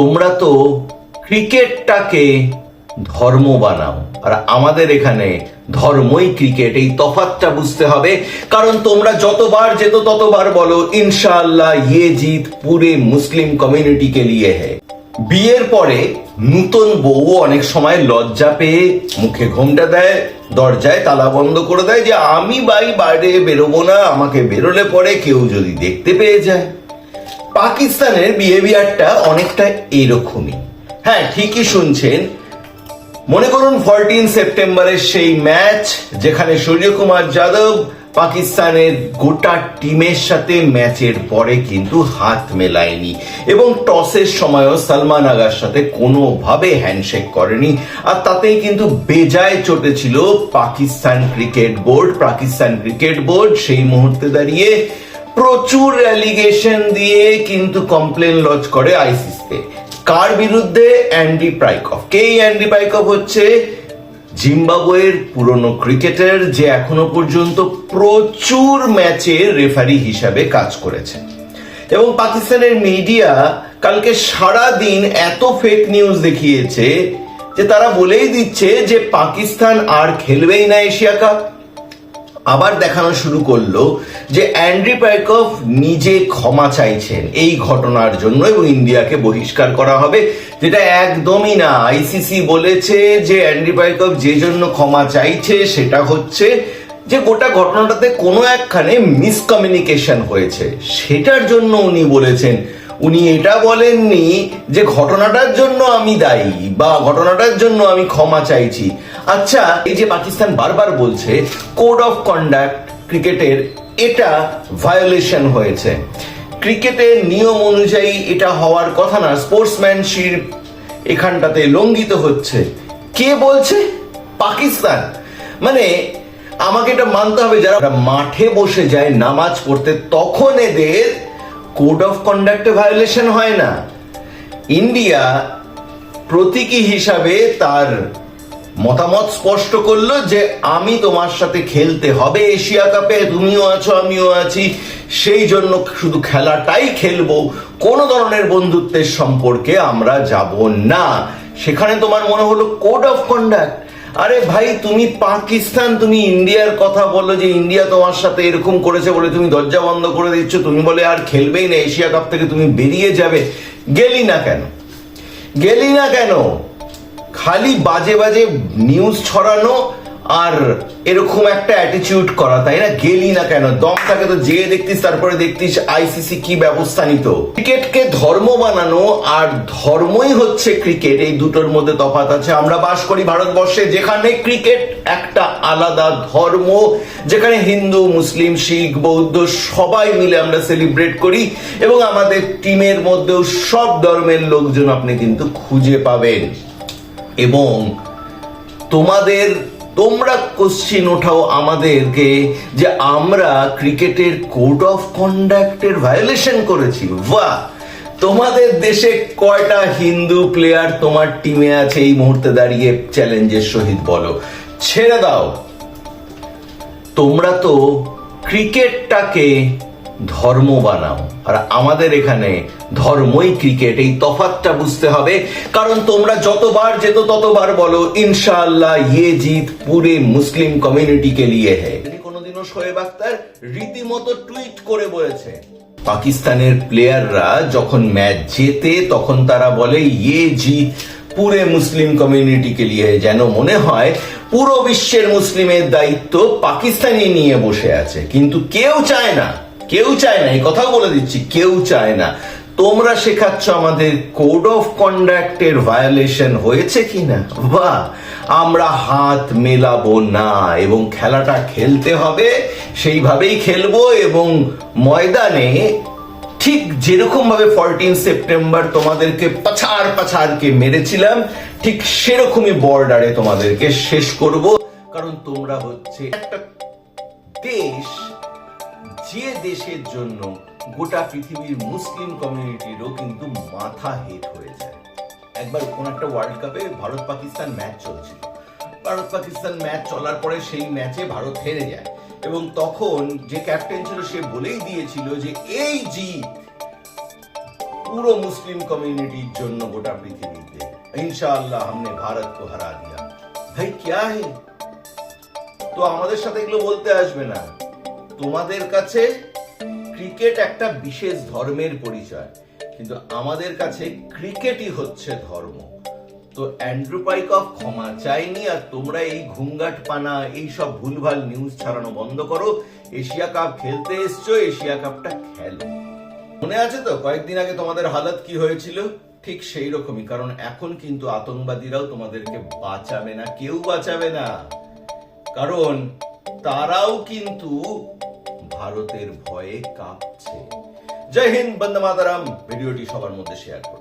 তোমরা তো ক্রিকেটটাকে ধর্ম বানাও। আর আমাদের এখানে ধর্মই ক্রিকেট, এই তফাতটা বুঝতে হবে। কারণ তোমরা যতবার যেত ততবার বলো, ইনশাআল্লাহ ইয়ে জিত পুরে মুসলিম কমিউনিটি কে লিয়ে হ্যায় বিয়ের পরে নূতন বউ অনেক সময় লজ্জা পেয়ে মুখে ঘোমটা দেয়, দরজায় তালা বন্ধ করে দেয় যে, আমি বাই বাইরে বেরোবো না, আমাকে বেরোলে পরে কেউ যদি দেখতে পেয়ে যায়। পাকিস্তানের বিহেভিয়ারটা অনেকটা এরকমই। হ্যাঁ ঠিকই শুনছেন। মনে করুন ফোরটিন সেপ্টেম্বরের সেই ম্যাচ যেখানে সূর্যকুমার যাদব পাকিস্তানের গোটা টিমের সাথে ম্যাচের পরে কিন্তু হাত মেলায়নি এবং টসের সময়ও সালমান আগার সাথে কোনোভাবে হ্যান্ডশেক করেনি। আর তাতেই কিন্তু বেজায় চটেছিল Pakistan cricket board Pakistan cricket board সেই মুহূর্তে দাঁড়িয়ে প্রচুর অ্যালিগেশন দিয়ে কিন্তু কমপ্লেন লজ করে আইসিসিতে কার বিরুদ্ধে? অ্যান্ডি প্রাইকফ কে অ্যান্ডি প্রাইকফ হচ্ছে? জিম্বাবুয়ের পুরনো ক্রিকেটার যে এখনও পর্যন্ত প্রচুর ম্যাচে রেফারি হিসাবে কাজ করেছে এবং পাকিস্তানের মিডিয়া কালকে সারা দিন এত ফেক নিউজ দেখিয়েছে যে তারা বলেই দিচ্ছে যে পাকিস্তান আর খেলবেই না এশিয়া কাপ। আবার দেখানো শুরু করল যে অ্যান্ড্রি প্যাকফ নিজে ক্ষমা চাইছেন এই ঘটনার জন্য এবং ইন্ডিয়াকে বহিষ্কার করা হবে, যেটা একদমই না। আইসিসি বলেছে যে অ্যান্ড্রি প্যাকফ যে জন্য ক্ষমা চাইছে সেটা হচ্ছে যে গোটা ঘটনাটাতে কোনো একখানে মিসকমিউনিকেশন হয়েছে। সেটার জন্য উনি বলেছেন উনি এটা বলেননি যে ঘটনাটার জন্য আমি দায়ী বা ঘটনাটার জন্য আমি ক্ষমা চাইছি। আচ্ছা এই যে পাকিস্তান বারবার বলছে কোড অফ কন্ডাক্ট ক্রিকেটের এটা ভায়োলেশন হয়েছে। ক্রিকেটের নিয়ম অনুযায়ী এটা হওয়ার কথা না স্পোর্টসম্যানশিপ এখানটাতে লঙ্ঘিত হচ্ছে। কে বলছে? পাকিস্তান। মানে আমাকে এটা মানতে হবে, যারা মাঠে বসে যায়, নামাজ পড়তে, তখন এদের কোড অফ কন্ডাক্টে ভায়োলেশন হয় না। ইন্ডিয়া প্রতীকী হিসাবে তার মতামত স্পষ্ট করল যে আমি তোমার সাথে খেলতে হবে এশিয়া কাপে, তুমিও আছো, আমিও আছি, সেই জন্য শুধু খেলাটাই খেলব। কোনো ধরনের বন্ধুত্বের সম্পর্কে আমরা যাব না। সেখানে তোমার মনে হলো কোড অফ কন্ডাক্ট। আরে ভাই, তুমি পাকিস্তান, তুমি ইন্ডিয়ার কথা বলল যে ইন্ডিয়া তোমার সাথে এরকম করেছে বলে তুমি দরজা বন্ধ করে দিচ্ছ, তুমি বলে আর খেলবেই না, এশিয়া কাপ থেকে তুমি বেরিয়ে যাবে। গেলি না কেন? গেলি না কেন? খালি বাজে বাজে নিউজ ছড়ানো আর এরকম একটা অ্যাটিটিউড করা, তাই না? গেলি না কেন? দম থাকে তো যেয়ে দেখতিস, তারপরে দেখতিস আইসিসি কি ব্যবস্থা নিত। ক্রিকেটকে ধর্ম বানানো আর ধর্মই হচ্ছে ক্রিকেট, এই দুটোর মধ্যে তফাৎ আছে। আমরা বাস করি ভারতবর্ষে, যেখানে ক্রিকেট একটা আলাদা ধর্ম, যেখানে হিন্দু, মুসলিম, শিখ, বৌদ্ধ সবাই মিলে আমরা সেলিব্রেট করি এবং আমাদের টিমের মধ্যেও সব ধর্মের লোকজন আপনি কিন্তু খুঁজে পাবেন। এবং তোমাদের তোমরা কোশ্চিন ওঠাও আমাদেরকে যে আমরা ক্রিকেটের কোড অফ কন্ডাক্টের ভায়োলেশন করেছি। বাহ! তোমাদের দেশে কয়টা হিন্দু প্লেয়ার তোমার টিমে আছে? এই মুহূর্তে দাঁড়িয়ে চ্যালেঞ্জের সহিত বলো। ছেড়ে দাও। তোমরা তো ক্রিকেটটাকে ধর্ম বানাও। আর আমাদের এখানে ধর্মই ক্রিকেট এই তফাতটা বুঝতে হবে। কারণ তোমরা যতবার যেত ততবার বলো, ইনশাআল্লাহ ইয়ে জিত পুরে মুসলিম কমিউনিটি কে লিয়ে কোনোদিনও শোয়েব আক্তার রীতিমতো টুইট করে বলেছে। পাকিস্তানের প্লেয়াররা যখন ম্যাচ জেতে, তখন তারা বলে ইয়ে জিত পুরে মুসলিম কমিউনিটি কে লিয়ে যেন মনে হয়, পুরো বিশ্বের মুসলিমের দায়িত্ব পাকিস্তানি নিয়ে বসে আছে। কিন্তু কেউ চায় না কেউ চায় না, এই কথাও বলে দিচ্ছি, কেউ চায় না। তোমরা শেখাচ্ছ আমাদের কোড অফ কন্ডাক্টের ভায়োলেশন হয়েছে কিনা? বাহ! আমরা হাত মেলাবো না এবং খেলাটা খেলতে হবে, সেইভাবেই খেলব এবং ময়দানে ঠিক যেরকম ভাবে ফোরটিন সেপ্টেম্বর তোমাদেরকে পাছার পাছারকে মেরেছিলাম, ঠিক সেরকমই বর্ডারে তোমাদেরকে শেষ করব। কারণ তোমরা হচ্ছে একটা দেশ যে দেশের জন্য গোটা পৃথিবীর মুসলিম কমিউনিটিরও কিন্তু মাথা হেট হয়ে যায় একবার কোন একটা ওয়ার্ল্ড কাপে ভারত পাকিস্তান ম্যাচ চলছিল ভারত পাকিস্তান ম্যাচ চলার পরে সেই ম্যাচে ভারত হেরে যায় এবং তখন যে ক্যাপ্টেন ছিল সে বলেই দিয়েছিল যে এই জিত पूरा मुस्लिम कम्युनिटी জন্য গোটা পৃথিবীতে ইনশাআল্লাহ हमने भारत को हरा दिया भाई क्या है তো আমাদের সাথে এগুলো বলতে আসবে না তোমাদের কাছে ক্রিকেট একটা বিশেষ ধর্মের পরিচয়, কিন্তু আমাদের কাছে ক্রিকেটই হচ্ছে ধর্ম। তো অ্যান্ড্রু পাইকফ ক্ষমা চাইনি আর তোমরা এই ঘুঙ্গাট পানা এই সব ভুলভাল নিউজ ছাড়ানো বন্ধ করো। এশিয়া কাপ খেলতে এসছো, এশিয়া কাপটা খেলো। মনে আছে তো কয়েকদিন আগে তোমাদের হালত কি হয়েছিল? ঠিক সেই রকমই, কারণ এখন কিন্তু আতঙ্কবাদীরাও তোমাদেরকে বাঁচাবে না, কেউ বাঁচাবে না। কারণ তারাও কিন্তু ভারতের ভয়ে কাঁপছে। জয় হিন্দ বন্দে মাতারাম। ভিডিওটি সবার মধ্যে শেয়ার করুন।